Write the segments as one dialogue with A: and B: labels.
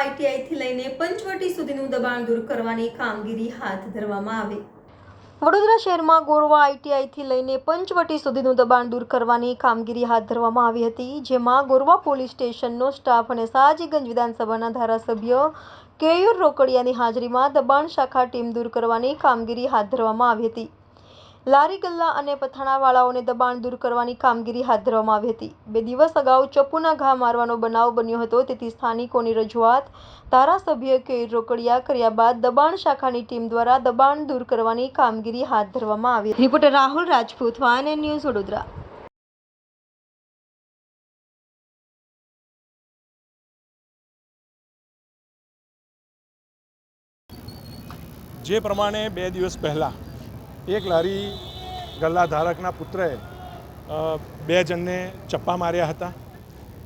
A: આઈટીઆઈથી લઈને પંચવટી સુધીનું દબાણ દૂર કરવાની કામગીરી હાથ ધરવામાં આવે.
B: વડોદરા શહેરમાં ગોરવા આઈટીઆઈથી લઈને પંચવટી સુધીનું દબાણ દૂર કરવાની કામગીરી હાથ ધરવામાં આવી હતી, જેમાં ગોરવા પોલીસ સ્ટેશનનો સ્ટાફ અને સાજીગંજ વિધાનસભાના ધારાસભ્ય કેયુર રોકડિયાની હાજરીમાં દબાણ શાખા ટીમ દૂર કરવાની કામગીરી હાથ ધરવામાં આવી હતી. લારી ગલ્લા અને પથાણાવાળાઓને દબાણ દૂર કરવાની કામગીરી હાથ ધરવામાં આવી હતી. બે દિવસ અગાઉ ચપ્પુના ઘા મારવાનો બનાવ બન્યો હતો, તેથી સ્થાનિકોની રજૂઆત ધારાસભ્ય કેયુર રોકડિયા કર્યા બાદ દબાણ શાખાની ટીમ દ્વારા દબાણ દૂર કરવાની કામગીરી હાથ ધરવામાં આવી reporter Rahul Rajput one news Vadodara.
C: જે પ્રમાણે બે દિવસ પહેલાં એક લારી ગલ્લા ધારકના પુત્રએ બે જણને ચપ્પા માર્યા હતા.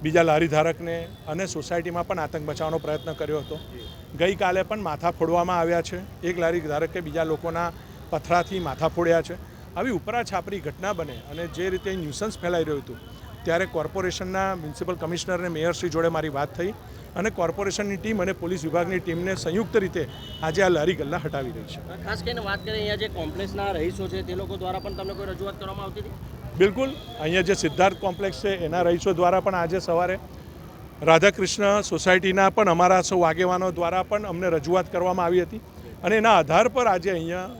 C: બીજા લારી ધારકને અને સોસાયટીમાં પણ આતંક બચાવવાનો પ્રયત્ન કર્યો હતો. ગઈકાલે પણ માથા ફોડવામાં આવ્યા છે. એક લારી ધારકે બીજા લોકોના પથરાથી માથા ફોડ્યા છે. આવી ઉપરા છાપરી ઘટના બને અને જે રીતે ન્યુસન્સ ફેલાઈ રહ્યું હતું ત્યારે કોર્પોરેશનના મ્યુનિસિપલ કમિશનર અને મેયરશ્રી જોડે મારી વાત થઈ અને કોર્પોરેશનની ટીમ અને પોલીસ વિભાગની ટીમને સંયુક્ત રીતે આજે આ લારી ગલ્લા હટાવી રહી છે.
D: ખાસ કરીને વાત કરીએ અહીંયા જે કોમ્પ્લેક્સના રહીશો છે તે લોકો દ્વારા પણ તમને કોઈ રજૂઆત કરવામાં આવતી હતી?
C: બિલકુલ. અહીંયા જે સિદ્ધાર્થ કોમ્પ્લેક્સ છે એના રહીશો દ્વારા પણ આજે સવારે રાધાકૃષ્ણ સોસાયટીના પણ અમારા સૌ આગેવાનો દ્વારા પણ અમને રજૂઆત કરવામાં આવી હતી અને એના આધાર પર આજે અહીંયા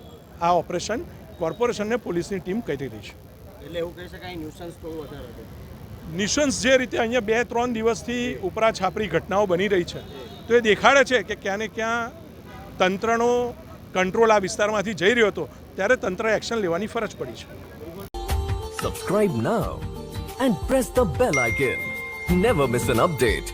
C: આ ઓપરેશન કોર્પોરેશનને પોલીસની ટીમ કરી રહી છે.
D: એટલે એવું કહી શકાય ન્યુસન્સ થોડું વધારે હતું.
C: નિશંસ જે રીતે અહીંયા બે ત્રણ દિવસથી ઉપરા છાપરી ઘટનાઓ બની રહી છે, તો એ દેખાડે છે કે ક્યાં ને ક્યાં તંત્રનો કંટ્રોલ આ વિસ્તારમાંથી જઈ રહ્યો હતો, ત્યારે તંત્ર એક્શન લેવાની ફરજ પડી છે
E: subscribe now and press the bell icon never miss an update.